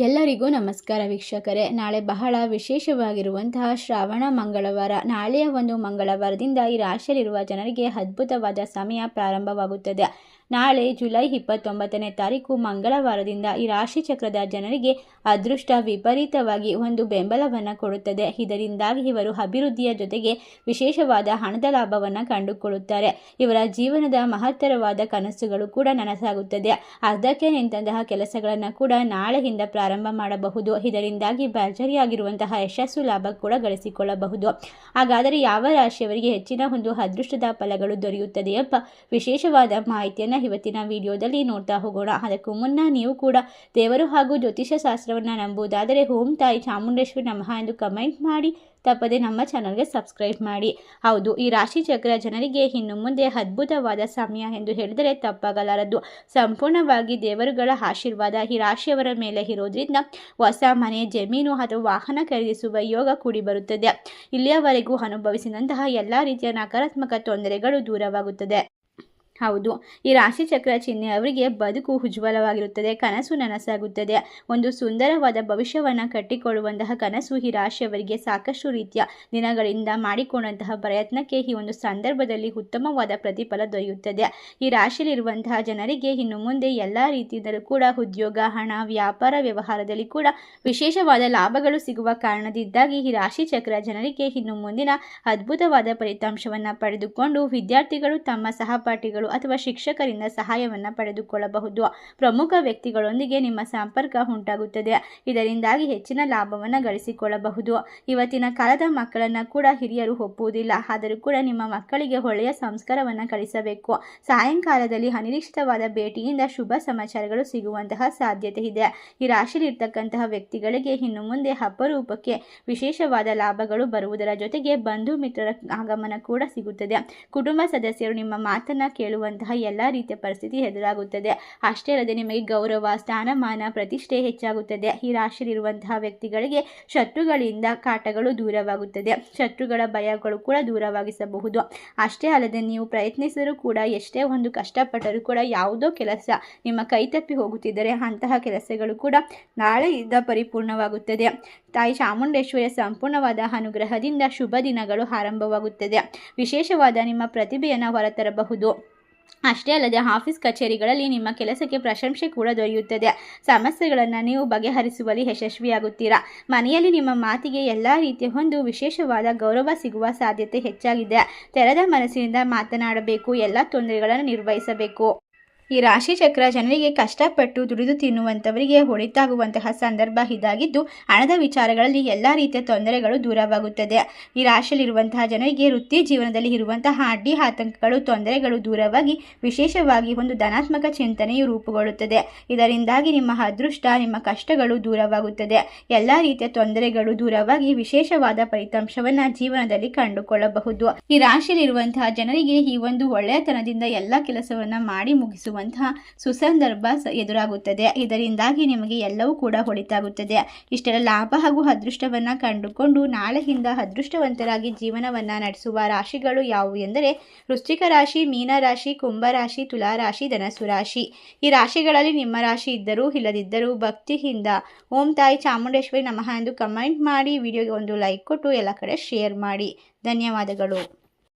ಎಲ್ಲರಿಗೂ ನಮಸ್ಕಾರ ವೀಕ್ಷಕರೇ. ನಾಳೆ ಬಹಳ ವಿಶೇಷವಾಗಿರುವಂತಹ ಶ್ರಾವಣ ಮಂಗಳವಾರ, ನಾಳೆಯ ಒಂದು ಮಂಗಳವಾರದಿಂದ ಈ ರಾಶಿಯಲ್ಲಿರುವ ಜನರಿಗೆ ಅದ್ಭುತವಾದ ಸಮಯ ಪ್ರಾರಂಭವಾಗುತ್ತದೆ. ನಾಳೆ ಜುಲೈ ಇಪ್ಪತ್ತೊಂಬತ್ತನೇ ತಾರೀಕು ಮಂಗಳವಾರದಿಂದ ಈ ರಾಶಿ ಚಕ್ರದ ಜನರಿಗೆ ಅದೃಷ್ಟ ವಿಪರೀತವಾಗಿ ಒಂದು ಬೆಂಬಲವನ್ನು ಕೊಡುತ್ತದೆ. ಇದರಿಂದಾಗಿ ಇವರು ಅಭಿವೃದ್ಧಿಯ ಜೊತೆಗೆ ವಿಶೇಷವಾದ ಹಣದ ಲಾಭವನ್ನು ಕಂಡುಕೊಳ್ಳುತ್ತಾರೆ. ಇವರ ಜೀವನದ ಮಹತ್ತರವಾದ ಕನಸುಗಳು ಕೂಡ ನನಸಾಗುತ್ತದೆ. ಅರ್ಧಕ್ಕೆ ನಿಂತಹ ಕೆಲಸಗಳನ್ನು ಕೂಡ ನಾಳೆಯಿಂದ ಪ್ರಾರಂಭ ಮಾಡಬಹುದು. ಇದರಿಂದಾಗಿ ಭರ್ಜರಿಯಾಗಿರುವಂತಹ ಯಶಸ್ಸು ಲಾಭ ಕೂಡ ಗಳಿಸಿಕೊಳ್ಳಬಹುದು. ಹಾಗಾದರೆ ಯಾವ ರಾಶಿಯವರಿಗೆ ಹೆಚ್ಚಿನ ಒಂದು ಅದೃಷ್ಟದ ಫಲಗಳು ದೊರೆಯುತ್ತದೆ ಎಂಬ ವಿಶೇಷವಾದ ಮಾಹಿತಿಯನ್ನು ಇವತ್ತಿನ ವಿಡಿಯೋದಲ್ಲಿ ನೋಡ್ತಾ ಹೋಗೋಣ. ಅದಕ್ಕೂ ಮುನ್ನ ನೀವು ಕೂಡ ದೇವರು ಹಾಗೂ ಜ್ಯೋತಿಷ ಶಾಸ್ತ್ರವನ್ನು ನಂಬುವುದಾದರೆ ಓಂ ತಾಯಿ ಚಾಮುಂಡೇಶ್ವರಿ ನಮಃ ಎಂದು ಕಮೆಂಟ್ ಮಾಡಿ, ತಪ್ಪದೆ ನಮ್ಮ ಚಾನಲ್ಗೆ ಸಬ್ಸ್ಕ್ರೈಬ್ ಮಾಡಿ. ಹೌದು, ಈ ರಾಶಿ ಚಕ್ರ ಜನರಿಗೆ ಇನ್ನು ಮುಂದೆ ಅದ್ಭುತವಾದ ಸಮಯ ಎಂದು ಹೇಳಿದರೆ ತಪ್ಪಾಗಲಾರದು. ಸಂಪೂರ್ಣವಾಗಿ ದೇವರುಗಳ ಆಶೀರ್ವಾದ ಈ ರಾಶಿಯವರ ಮೇಲೆ ಇರೋದ್ರಿಂದ ಹೊಸ ಮನೆ, ಜಮೀನು ಅಥವಾ ವಾಹನ ಖರೀದಿಸುವ ಯೋಗ ಕೂಡಿ ಬರುತ್ತದೆ. ಇಲ್ಲಿಯವರೆಗೂ ಅನುಭವಿಸಿದಂತಹ ಎಲ್ಲ ರೀತಿಯ ನಕಾರಾತ್ಮಕ ತೊಂದರೆಗಳು ದೂರವಾಗುತ್ತದೆ. ಹೌದು. ಈ ರಾಶಿ ಚಕ್ರ ಚಿಹ್ನೆ ಅವರಿಗೆ ಬದುಕು ಉಜ್ವಲವಾಗಿರುತ್ತದೆ, ಕನಸು ನನಸಾಗುತ್ತದೆ. ಒಂದು ಸುಂದರವಾದ ಭವಿಷ್ಯವನ್ನು ಕಟ್ಟಿಕೊಳ್ಳುವಂತಹ ಕನಸು ಈ ರಾಶಿಯವರಿಗೆ ಸಾಕಷ್ಟು ರೀತಿಯ ದಿನಗಳಿಂದ ಮಾಡಿಕೊಂಡಂತಹ ಪ್ರಯತ್ನಕ್ಕೆ ಈ ಒಂದು ಸಂದರ್ಭದಲ್ಲಿ ಉತ್ತಮವಾದ ಪ್ರತಿಫಲ ದೊರೆಯುತ್ತದೆ. ಈ ರಾಶಿಯಲ್ಲಿರುವಂತಹ ಜನರಿಗೆ ಇನ್ನು ಮುಂದೆ ಎಲ್ಲ ರೀತಿಯಿಂದಲೂ ಕೂಡ ಉದ್ಯೋಗ, ಹಣ, ವ್ಯಾಪಾರ ವ್ಯವಹಾರದಲ್ಲಿ ಕೂಡ ವಿಶೇಷವಾದ ಲಾಭಗಳು ಸಿಗುವ ಕಾರಣದಿಂದಾಗಿ ಈ ರಾಶಿ ಚಕ್ರ ಜನರಿಗೆ ಇನ್ನು ಮುಂದಿನ ಅದ್ಭುತವಾದ ಫಲಿತಾಂಶವನ್ನು ಪಡೆದುಕೊಂಡು ವಿದ್ಯಾರ್ಥಿಗಳು ತಮ್ಮ ಸಹಪಾಠಿಗಳು ಅಥವಾ ಶಿಕ್ಷಕರಿಂದ ಸಹಾಯವನ್ನು ಪಡೆದುಕೊಳ್ಳಬಹುದು. ಪ್ರಮುಖ ವ್ಯಕ್ತಿಗಳೊಂದಿಗೆ ನಿಮ್ಮ ಸಂಪರ್ಕ ಉಂಟಾಗುತ್ತದೆ. ಇದರಿಂದಾಗಿ ಹೆಚ್ಚಿನ ಲಾಭವನ್ನು ಗಳಿಸಿಕೊಳ್ಳಬಹುದು. ಇವತ್ತಿನ ಕಾಲದ ಮಕ್ಕಳನ್ನು ಕೂಡ ಹಿರಿಯರು ಒಪ್ಪುವುದಿಲ್ಲ. ಆದರೂ ಕೂಡ ನಿಮ್ಮ ಮಕ್ಕಳಿಗೆ ಒಳ್ಳೆಯ ಸಂಸ್ಕಾರವನ್ನು ಕಲಿಸಬೇಕು ಸಾಯಂಕಾಲದಲ್ಲಿ ಅನಿರೀಕ್ಷಿತವಾದ ಭೇಟಿಯಿಂದ ಶುಭ ಸಮಾಚಾರಗಳು ಸಿಗುವಂತಹ ಸಾಧ್ಯತೆ ಇದೆ. ಈ ರಾಶಿಯಲ್ಲಿರ್ತಕ್ಕಂತಹ ವ್ಯಕ್ತಿಗಳಿಗೆ ಇನ್ನು ಮುಂದೆ ಅಪರೂಪಕ್ಕೆ ವಿಶೇಷವಾದ ಲಾಭಗಳು ಬರುವುದರ ಜೊತೆಗೆ ಬಂಧು ಮಿತ್ರರ ಆಗಮನ ಕೂಡ ಸಿಗುತ್ತದೆ. ಕುಟುಂಬ ಸದಸ್ಯರು ನಿಮ್ಮ ಮಾತನ್ನು ಕೇಳುವ ಮಾಡುವಂತಹ ಎಲ್ಲ ರೀತಿಯ ಪರಿಸ್ಥಿತಿ ಎದುರಾಗುತ್ತದೆ. ಅಷ್ಟೇ ಅಲ್ಲದೆ ನಿಮಗೆ ಗೌರವ, ಸ್ಥಾನಮಾನ, ಪ್ರತಿಷ್ಠೆ ಹೆಚ್ಚಾಗುತ್ತದೆ. ಈ ರಾಶಿಯಲ್ಲಿರುವಂತಹ ವ್ಯಕ್ತಿಗಳಿಗೆ ಶತ್ರುಗಳಿಂದ ಕಾಟಗಳು ದೂರವಾಗುತ್ತದೆ. ಶತ್ರುಗಳ ಭಯಗಳು ಕೂಡ ದೂರವಾಗಿಸಬಹುದು. ಅಷ್ಟೇ ಅಲ್ಲದೆ ನೀವು ಪ್ರಯತ್ನಿಸಿದರೂ ಕೂಡ, ಎಷ್ಟೇ ಒಂದು ಕಷ್ಟಪಟ್ಟರೂ ಕೂಡ ಯಾವುದೋ ಕೆಲಸ ನಿಮ್ಮ ಕೈ ತಪ್ಪಿ ಹೋಗುತ್ತಿದ್ದರೆ ಅಂತಹ ಕೆಲಸಗಳು ಕೂಡ ನಾಳೆಯಿಂದ ಪರಿಪೂರ್ಣವಾಗುತ್ತದೆ. ತಾಯಿ ಚಾಮುಂಡೇಶ್ವರಿಯ ಸಂಪೂರ್ಣವಾದ ಅನುಗ್ರಹದಿಂದ ಶುಭ ದಿನಗಳು ಆರಂಭವಾಗುತ್ತದೆ. ವಿಶೇಷವಾದ ನಿಮ್ಮ ಪ್ರತಿಭೆಯನ್ನು ಹೊರತರಬಹುದು. ಅಷ್ಟೇ ಅಲ್ಲದೆ ಆಫೀಸ್ ಕಚೇರಿಗಳಲ್ಲಿ ನಿಮ್ಮ ಕೆಲಸಕ್ಕೆ ಪ್ರಶಂಸೆ ಕೂಡ ದೊರೆಯುತ್ತದೆ. ಸಮಸ್ಯೆಗಳನ್ನು ನೀವು ಬಗೆಹರಿಸುವಲ್ಲಿ ಯಶಸ್ವಿಯಾಗುತ್ತೀರಾ? ಮನೆಯಲ್ಲಿ ನಿಮ್ಮ ಮಾತಿಗೆ ಎಲ್ಲ ರೀತಿಯ ಒಂದು ವಿಶೇಷವಾದ ಗೌರವ ಸಿಗುವ ಸಾಧ್ಯತೆ ಹೆಚ್ಚಾಗಿದೆ. ತೆರೆದ ಮನಸ್ಸಿನಿಂದ ಮಾತನಾಡಬೇಕು. ಎಲ್ಲ ತೊಂದರೆಗಳನ್ನು ನಿರ್ವಹಿಸಬೇಕು. ಈ ರಾಶಿ ಚಕ್ರ ಜನರಿಗೆ ಕಷ್ಟಪಟ್ಟು ದುಡಿದು ತಿನ್ನುವಂಥವರಿಗೆ ಹೊಳಿತಾಗುವಂತಹ ಸಂದರ್ಭ ಇದಾಗಿದ್ದು, ಹಣದ ವಿಚಾರಗಳಲ್ಲಿ ಎಲ್ಲ ರೀತಿಯ ತೊಂದರೆಗಳು ದೂರವಾಗುತ್ತದೆ. ಈ ರಾಶಿಯಲ್ಲಿರುವಂತಹ ಜನರಿಗೆ ವೃತ್ತಿ ಜೀವನದಲ್ಲಿ ಇರುವಂತಹ ಅಡ್ಡಿ ಆತಂಕಗಳು, ತೊಂದರೆಗಳು ದೂರವಾಗಿ ವಿಶೇಷವಾಗಿ ಒಂದು ಧನಾತ್ಮಕ ಚಿಂತನೆಯು ರೂಪುಗೊಳ್ಳುತ್ತದೆ. ಇದರಿಂದಾಗಿ ನಿಮ್ಮ ಅದೃಷ್ಟ, ನಿಮ್ಮ ಕಷ್ಟಗಳು ದೂರವಾಗುತ್ತದೆ. ಎಲ್ಲ ರೀತಿಯ ತೊಂದರೆಗಳು ದೂರವಾಗಿ ವಿಶೇಷವಾದ ಫಲಿತಾಂಶವನ್ನು ಜೀವನದಲ್ಲಿ ಕಂಡುಕೊಳ್ಳಬಹುದು. ಈ ರಾಶಿಯಲ್ಲಿರುವಂತಹ ಜನರಿಗೆ ಈ ಒಂದು ಒಳ್ಳೆಯತನದಿಂದ ಎಲ್ಲ ಕೆಲಸವನ್ನು ಮಾಡಿ ಮುಗಿಸುವ ಮಾಡುವಂತಹ ಸುಸಂದರ್ಭ ಎದುರಾಗುತ್ತದೆ. ಇದರಿಂದಾಗಿ ನಿಮಗೆ ಎಲ್ಲವೂ ಕೂಡ ಹೊಳಿತಾಗುತ್ತದೆ. ಇಷ್ಟರ ಲಾಭ ಹಾಗೂ ಅದೃಷ್ಟವನ್ನು ಕಂಡುಕೊಂಡು ನಾಳೆಯಿಂದ ಅದೃಷ್ಟವಂತರಾಗಿ ಜೀವನವನ್ನು ನಡೆಸುವ ರಾಶಿಗಳು ಯಾವುವು ಎಂದರೆ ವೃಶ್ಚಿಕ ರಾಶಿ ಮೀನರಾಶಿ ಕುಂಭರಾಶಿ ಕುಂಭ ರಾಶಿ, ತುಲಾ ರಾಶಿ ಧನಸು ರಾಶಿ. ಈ ರಾಶಿಗಳಲ್ಲಿ ನಿಮ್ಮ ರಾಶಿ ಇದ್ದರೂ ಇಲ್ಲದಿದ್ದರೂ ಭಕ್ತಿಯಿಂದ ಓಂ ತಾಯಿ ಚಾಮುಂಡೇಶ್ವರಿ ನಮಃ ಎಂದು ಕಮೆಂಟ್ ಮಾಡಿ, ವಿಡಿಯೋಗೆ ಒಂದು ಲೈಕ್ ಕೊಟ್ಟು ಎಲ್ಲ ಕಡೆ ಶೇರ್ ಮಾಡಿ. ಧನ್ಯವಾದಗಳು.